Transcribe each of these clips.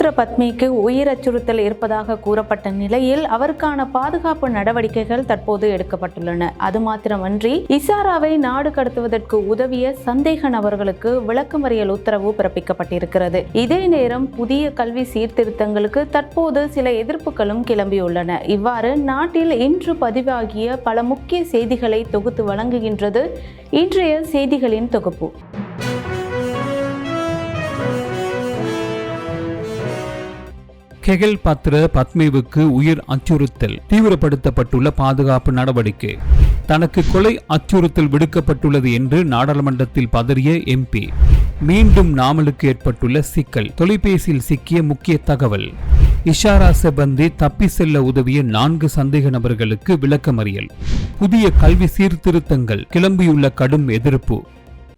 கெகல்பத்ர பத்மிக்கு உயிர் அச்சுறுத்தல் இருப்பதாக கூறப்பட்ட நிலையில் அவருக்கான பாதுகாப்பு நடவடிக்கைகள் தற்போது எடுக்கப்பட்டுள்ளன. அது மாத்திரமன்றி இசாராவை நாடு கடத்துவதற்கு உதவிய சந்தேக நபர்களுக்கு விளக்கமறியல் உத்தரவு பிறப்பிக்கப்பட்டிருக்கிறது. இதே நேரம் புதிய கல்வி சீர்திருத்தங்களுக்கு தற்போது சில எதிர்ப்புகளும் கிளம்பியுள்ளன. இவ்வாறு நாட்டில் இன்று பதிவாகிய பல முக்கிய செய்திகளை தொகுத்து வழங்குகின்றது இன்றைய செய்திகளின் தொகுப்பு. கெகல் பத்ர பத்மேவுக்கு உயிர் அச்சுறுத்தல் தீவிரப்படுத்தப்பட்டுள்ள பாதுகாப்பு நடவடிக்கை. தனக்கு கொலை அச்சுறுத்தல் விடுக்கப்பட்டுள்ளது என்று நாடாளுமன்றத்தில் பதறிய எம்பி மீண்டும் நாமலுக்கு ஏற்பட்டுள்ள சிக்கல் தொலைபேசியில் சிக்கிய முக்கிய தகவல். இஷாரா செபந்தி தப்பி செல்ல உதவிய நான்கு சந்தேக நபர்களுக்கு விளக்கமறியல். புதிய கல்வி சீர்திருத்தங்கள் கிளம்பியுள்ள கடும் எதிர்ப்பு.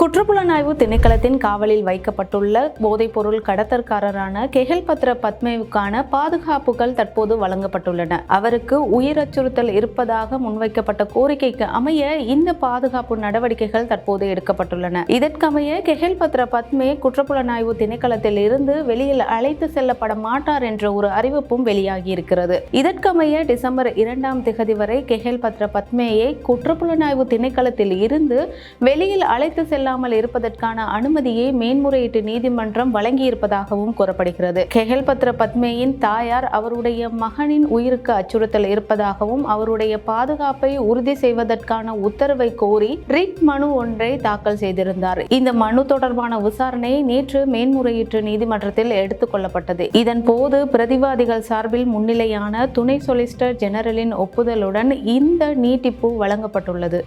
குற்றப்புலனாய்வு திணைக்களத்தின் காவலில் வைக்கப்பட்டுள்ள போதைப்பொருள் கடத்தற்காரரான கெஹல்பத்ர பத்மேவுக்கான பாதுகாப்புகள் தற்போது வழங்கப்பட்டுள்ளன. அவருக்கு உயிர் அச்சுறுத்தல் இருப்பதாக முன்வைக்கப்பட்ட கோரிக்கைக்கு அமைய இந்த பாதுகாப்பு நடவடிக்கைகள் தற்போது எடுக்கப்பட்டுள்ளன. இதற்கமைய கெஹல்பத்ர பத்மே குற்றப்புலனாய்வு திணைக்களத்தில் இருந்து வெளியில் அழைத்து செல்லப்பட மாட்டார் என்ற ஒரு அறிவிப்பும் வெளியாகி இருக்கிறது இதற்கமைய டிசம்பர் இரண்டாம் திகதி வரை கெஹல் பத்ர பத்மேயை குற்றப்புலனாய்வு திணைக்களத்தில் இருந்து வெளியில் அழைத்து செல்ல இல்லாமல் இருப்பதற்கான அனுமதியை மேன்முறையீட்டு நீதிமன்றம் வழங்கியிருப்பதாகவும் கூறப்படுகிறது. கெஹல்பத்ர பத்மேயின் தாயார் அவருடைய மகனின் உயிருக்கு அச்சுறுத்தல் இருப்பதாகவும் அவருடைய பாதுகாப்பை உறுதி செய்வதற்கான உத்தரவை கோரி ரிட் மனு ஒன்றை தாக்கல் செய்திருந்தார். இந்த மனு தொடர்பான விசாரணை நேற்று மேன்முறையீட்டு நீதிமன்றத்தில் எடுத்துக் கொள்ளப்பட்டது. இதன் போது பிரதிவாதிகள் சார்பில் முன்னிலையான துணை சொலிசிட்டர் ஜெனரலின் ஒப்புதலுடன் இந்த நீட்டிப்பு வழங்கப்பட்டுள்ளது.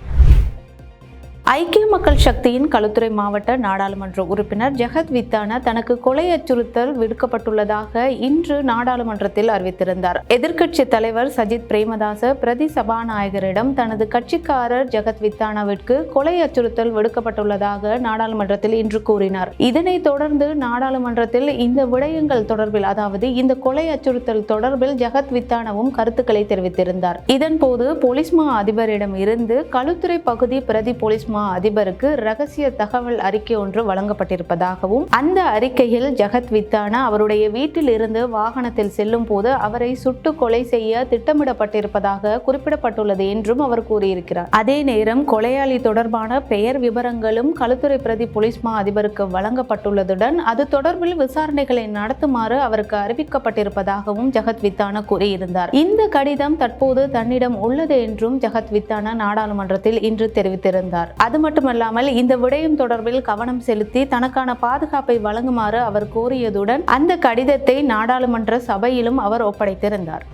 ஐக்கிய மக்கள் சக்தியின் களுத்துறை மாவட்ட நாடாளுமன்ற உறுப்பினர் ஜெகத் வித்தான தனக்கு கொலை அச்சுறுத்தல் விடுக்கப்பட்டுள்ளதாக இன்று நாடாளுமன்றத்தில் அறிவித்திருந்தார். எதிர்க்கட்சி தலைவர் சஜித் பிரேமதாச பிரதி சபாநாயகரிடம் தனது கட்சிக்காரர் ஜெகத் வித்தானாவிற்கு கொலை அச்சுறுத்தல் விடுக்கப்பட்டுள்ளதாக நாடாளுமன்றத்தில் இன்று கூறினார். இதனைத் தொடர்ந்து நாடாளுமன்றத்தில் இந்த விடயங்கள் தொடர்பில் அதாவது இந்த கொலை அச்சுறுத்தல் தொடர்பில் ஜெகத் வித்தானவும் கருத்துக்களை தெரிவித்திருந்தார். இதன்போது போலீஸ் மா அதிபரிடம் இருந்து களுத்துறை பகுதி பிரதி போலீஸ் மா அதிபருக்கு ரகசிய தகவல் அறிக்கை ஒன்று வழங்கப்பட்டிருப்பதாகவும் அந்த அறிக்கையில் ஜெகத் வித்தானா அவருடைய வீட்டில் இருந்து வாகனத்தில் செல்லும் போது அவரை சுட்டு கொலை செய்ய திட்டமிடப்பட்டிருப்பதாக குறிப்பிடப்பட்டுள்ளது என்றும் அவர் கூறியிருக்கிறார். அதே நேரம் கொலையாளி தொடர்பான பெயர் விவரங்களும் களுத்துறை பிரதி போலீஸ் மா அதிபருக்கு வழங்கப்பட்டுள்ளதுடன் அது தொடர்பில் விசாரணைகளை நடத்துமாறு அவருக்கு அறிவிக்கப்பட்டிருப்பதாகவும் ஜெகத் வித்தானா கூறியிருந்தார். இந்த கடிதம் தற்போது தன்னிடம் உள்ளது என்றும் ஜெகத் வித்தானா நாடாளுமன்றத்தில் இன்று தெரிவித்திருந்தார். அது மட்டுமல்லாமல் இந்த விடயம் தொடர்பில் கவனம் செலுத்தி தனக்கான பாதுகாப்பை வழங்குமாறு அவர் கோரியதுடன் அந்த கடிதத்தை நாடாளுமன்ற சபையிலும் அவர் ஒப்படைத்திருந்தார்.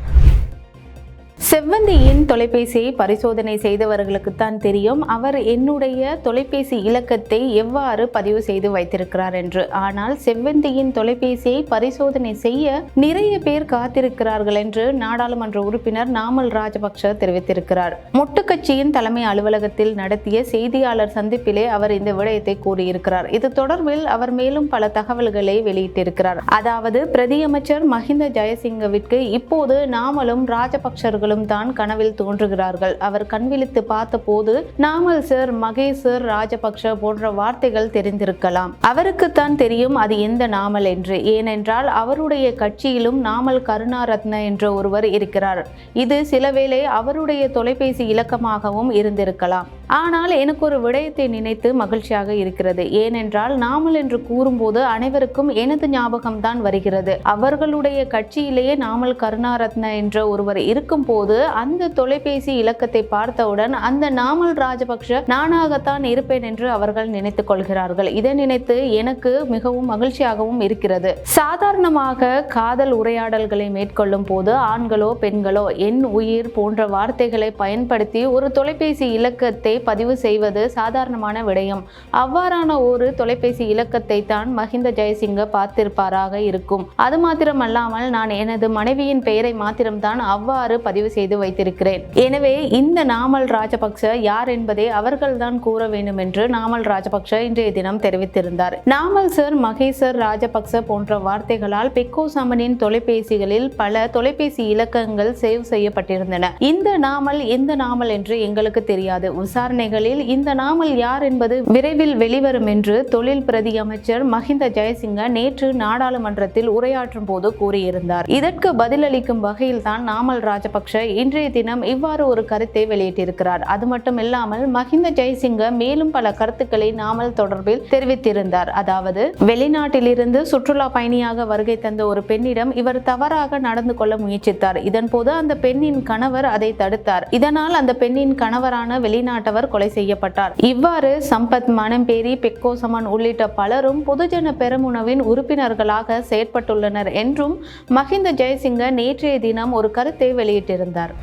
செவ்வந்தியின் தொலைபேசியை பரிசோதனை செய்தவர்களுக்குத்தான் தெரியும். அவர் என்னுடைய தொலைபேசி இலக்கத்தை எவ்வாறு பதிவு செய்து வைத்திருக்கிறார் என்று. ஆனால் செவ்வந்தியின் தொலைபேசியை பரிசோதனை செய்ய நிறைய பேர் காத்திருக்கிறார்கள் என்று நாடாளுமன்ற உறுப்பினர் நாமல் ராஜபக்ஷ தெரிவித்திருக்கிறார். மொட்டு கட்சியின் தலைமை அலுவலகத்தில் நடத்திய செய்தியாளர் சந்திப்பிலே அவர் இந்த விடயத்தை கூறியிருக்கிறார். இது தொடர்பில் அவர் மேலும் பல தகவல்களை வெளியிட்டிருக்கிறார். அதாவது பிரதியமைச்சர் மஹிந்த ஜெயசிங்கவிற்கு இப்போது நாமலும் ராஜபக்ஷர்களும் ராஜபக்சர்களும் தான் கனவில் தோன்றுகிறார்கள். அவர் கண்விழித்து பார்த்தபோது நாமல் சார் மகேஷ் சார் ராஜபக்ஷ போன்ற வார்த்தைகள் தெரிந்திருக்கலாம். அவருக்குத்தான் தெரியும் அது எந்த நாமல் என்று. ஏனென்றால் அவருடைய கட்சியிலும் நாமல் கருணாரத்ன என்ற ஒருவர் இருக்கிறார். இது சிலவேளை அவருடைய தொலைபேசி இலக்கமாகவும் இருந்திருக்கலாம். ஆனால் எனக்கு ஒரு விடயத்தை நினைத்து மகிழ்ச்சியாக இருக்கிறது. ஏனென்றால் நாமல் என்று கூறும்போது அனைவருக்கும் எனது ஞாபகம்தான் வருகிறது. அவர்களுடைய கட்சியிலேயே நாமல் கருணாரத்ன என்ற ஒருவர் இருக்கும் போது அந்த தொலைபேசி இலக்கத்தை பார்த்தவுடன் அந்த நாமல் ராஜபக்ஷ நானாகத்தான் இருப்பேன் என்று அவர்கள் நினைத்துக் கொள்கிறார்கள். இதை நினைத்து எனக்கு மிகவும் மகிழ்ச்சியாகவும் இருக்கிறது. சாதாரணமாக காதல் உரையாடல்களை மேற்கொள்ளும் போது ஆண்களோ பெண்களோ என் உயிர் போன்ற வார்த்தைகளை பயன்படுத்தி ஒரு தொலைபேசி இலக்கத்தை பதிவு செய்வது சாதாரணமான விடயம். அவ்வாறான ஒரு தொலைபேசி இலக்கத்தை தான் மஹிந்த ஜெயசிங்க பார்த்திருப்பாராக இருக்கும். அது மாத்திரமல்லாமல் நான் எனது மனைவியின் பெயரை மாத்திரம்தான் அவ்வாறு பதிவு செய்து வைத்திருக்கிறேன். எனவே இந்த நாமல் ராஜபக்ச யார் என்பதை அவர்கள்தான் கூற வேண்டும் என்று நாமல் ராஜபக்ச இன்றைய தினம் தெரிவித்திருந்தார். நாமல் சார் மகேசர் ராஜபக்ச போன்ற வார்த்தைகளால் பெக்கோ சாமனின் தொலைபேசிகளில் பல தொலைபேசி இலக்கங்கள் சேவ் செய்யப்பட்டிருந்தன. இந்த நாமல் எந்த நாமல் என்று எங்களுக்கு தெரியாது. விசாரணை விசாரணைகளில் இந்த நாமல் யார் என்பது விரைவில் வெளிவரும் என்று தொழில் பிரதி அமைச்சர் மஹிந்த ஜெயசிங்க நேற்று நாடாளுமன்றத்தில் உரையாற்றும் போது கூறியிருந்தார். இதற்கு பதிலளிக்கும் வகையில் தான் நாமல் ராஜபக்ஷ இன்றைய தினம் இவ்வாறு ஒரு கருத்தை வெளியிட்டிருக்கிறார். அது மட்டும் இல்லாமல் மஹிந்த ஜெயசிங்க மேலும் பல கருத்துக்களை நாமல் தொடர்பில் தெரிவித்திருந்தார். அதாவது வெளிநாட்டிலிருந்து சுற்றுலா பயணியாக வருகை தந்த ஒரு பெண்ணிடம் இவர் தவறாக நடந்து கொள்ள முயற்சித்தார். இதன் போது அந்த பெண்ணின் கணவர் அதை தடுத்தார். இதனால் அந்த பெண்ணின் கணவரான வெளிநாட்டவர் கொலை செய்யப்பட்டார். இவ்வாறு சம்பத் மணம்பேரி பெக்கோசமன் உள்ளிட்ட பலரும் பொதுஜன பெரமுனவின் உறுப்பினர்களாக செயற்பட்டுள்ளனர் என்றும் மஹிந்த ஜெயசிங்க நேற்றைய தினம் ஒரு கருத்தை வெளியிட்டிருந்தார்.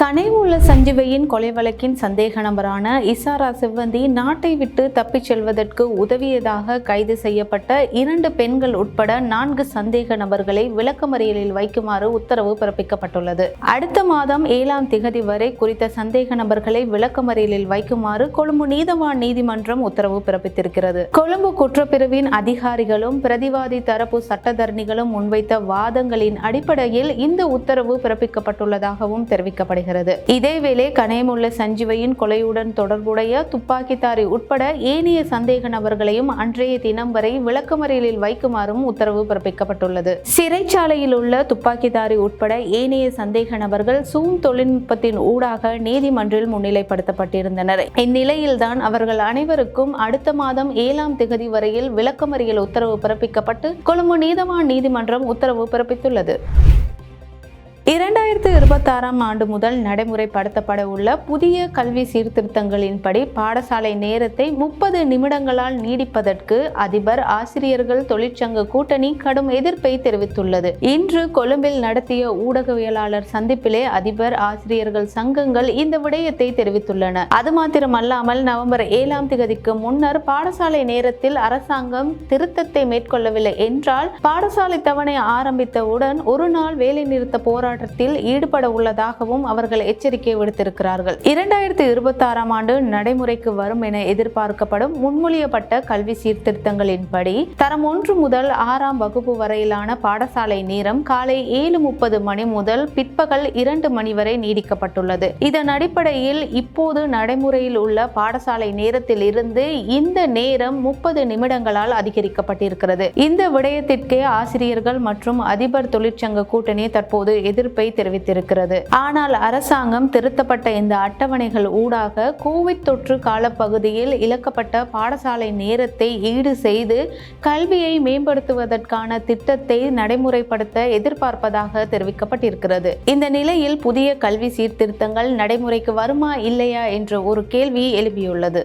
கனைவுள்ள சஞ்சீவையின் கொலை வழக்கின் சந்தேக நபரான இசாரா சிவந்தி நாட்டை விட்டு தப்பிச் செல்வதற்கு உதவியதாக கைது செய்யப்பட்ட இரண்டு பெண்கள் உட்பட நான்கு சந்தேக நபர்களை விளக்கமறியலில் வைக்குமாறு உத்தரவு பிறப்பிக்கப்பட்டுள்ளது. அடுத்த மாதம் ஏழாம் திகதி வரை குறித்த சந்தேக நபர்களை விளக்கமறியலில் வைக்குமாறு கொழும்பு நீதவான் நீதிமன்றம் உத்தரவு பிறப்பித்திருக்கிறது. கொழும்பு குற்றப்பிரிவின் அதிகாரிகளும் பிரதிவாதி தரப்பு சட்டத்தரணிகளும் முன்வைத்த வாதங்களின் அடிப்படையில் இந்த உத்தரவு பிறப்பிக்கப்பட்டுள்ளதாகவும் தெரிவிக்கப்படுகிறது. இதேவேளை கனயமுள்ள சஞ்சீவையின் கொலையுடன் தொடர்புடைய துப்பாக்கிதாரி உட்பட ஏனைய சந்தேக நபர்களையும் அன்றைய தினம் வரை விளக்கமறியலில் வைக்குமாறும் உத்தரவு பிறப்பிக்கப்பட்டுள்ளது. சிறைச்சாலையில் உள்ள துப்பாக்கிதாரி உட்பட ஏனைய சந்தேக நபர்கள் சூம் தொழில்நுட்பத்தின் ஊடாக நீதிமன்றில் முன்னிலைப்படுத்தப்பட்டிருந்தனர். இந்நிலையில்தான் அவர்கள் அனைவருக்கும் அடுத்த மாதம் ஏழாம் திகதி வரையில் விளக்கமறியல் உத்தரவு பிறப்பிக்கப்பட்டு கொழும்பு நீதவான் நீதிமன்றம் உத்தரவு பிறப்பித்துள்ளது. இரண்டாயிரத்து இருபத்தாறாம் ஆண்டு முதல் நடைமுறைப்படுத்தப்பட உள்ள புதிய கல்வி சீர்திருத்தங்களின்படி பாடசாலை நேரத்தை முப்பது நிமிடங்களால் நீடிப்பதற்கு அதிபர் ஆசிரியர்கள் தொழிற்சங்க கூட்டணி கடும் எதிர்ப்பை தெரிவித்துள்ளது. இன்று கொழும்பில் நடத்திய ஊடகவியலாளர் சந்திப்பிலே அதிபர் ஆசிரியர்கள் சங்கங்கள் இந்த விடயத்தை தெரிவித்துள்ளன. அது மாத்திரமல்லாமல் நவம்பர் ஏழாம் திகதிக்கு முன்னர் பாடசாலை நேரத்தில் அரசாங்கம் திருத்தத்தை மேற்கொள்ளவில்லை என்றால் பாடசாலை தவணை ஆரம்பித்தவுடன் ஒரு நாள் வேலைநிறுத்த போராட்டத்தில் ஈடுபட உள்ளதாகவும் அவர்கள் எச்சரிக்கை விடுத்திருக்கிறார்கள். இரண்டாயிரத்தி இருபத்தி ஆறாம் ஆண்டு நடைமுறைக்கு வரும் என எதிர்பார்க்கப்படும் முன்மொழியப்பட்ட கல்வி சீர்திருத்தங்களின்படி தரம் ஒன்று முதல் ஆறாம் வகுப்பு வரையிலான பாடசாலை நேரம் காலை ஏழு முப்பது மணி முதல் பிற்பகல் இரண்டு மணி வரை நீடிக்கப்பட்டுள்ளது. இதன் அடிப்படையில் இப்போது நடைமுறையில் உள்ள பாடசாலை நேரத்தில் இருந்து இந்த நேரம் முப்பது நிமிடங்களால் அதிகரிக்கப்பட்டிருக்கிறது. இந்த விடயத்திற்கே ஆசிரியர்கள் மற்றும் அதிபர் தொழிற்சங்க கூட்டணி தற்போது எதிர்ப்பை தெரிவித்திருக்கிறது. ஆனால் அரசாங்கம் திருத்தப்பட்ட இந்த அட்டவணைகள் ஊடாக கோவிட் தொற்று காலப்பகுதியில் இழக்கப்பட்ட பாடசாலை நேரத்தை ஈடு செய்து கல்வியை மேம்படுத்துவதற்கான திட்டத்தை நடைமுறைப்படுத்த எதிர்பார்ப்பதாக தெரிவிக்கப்பட்டிருக்கிறது. இந்த நிலையில் புதிய கல்வி சீர்திருத்தங்கள் நடைமுறைக்கு வருமா இல்லையா என்ற ஒரு கேள்வி எழுப்பியுள்ளது.